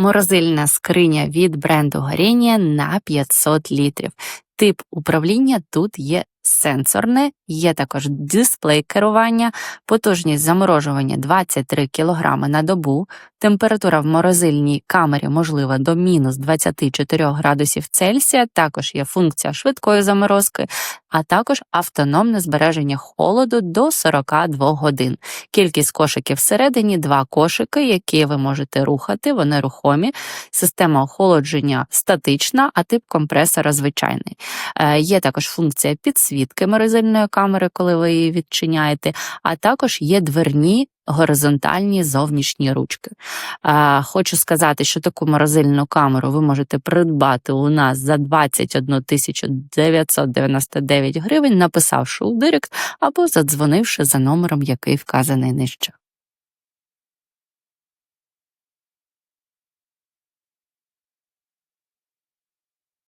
Морозильна скриня від бренду Горіння на 500 літрів. Тип управління тут є сенсорне, є також дисплей керування, потужність заморожування 23 кг на добу, температура в морозильній камері можлива до мінус 24 градусів Цельсія, також є функція швидкої заморозки, а також автономне збереження холоду до 42 годин. Кількість кошиків всередині два кошики, які ви можете рухати, вони рухомі. Система охолодження статична, а тип компресора звичайний. Е, Є також функція підсвітки морозильної камери, коли ви її відчиняєте, а також є дверні. Горизонтальні зовнішні ручки. А, хочу сказати, що таку морозильну камеру ви можете придбати у нас за 21 тисячу 999 гривень, написавши у директ або задзвонивши за номером, який вказаний нижче.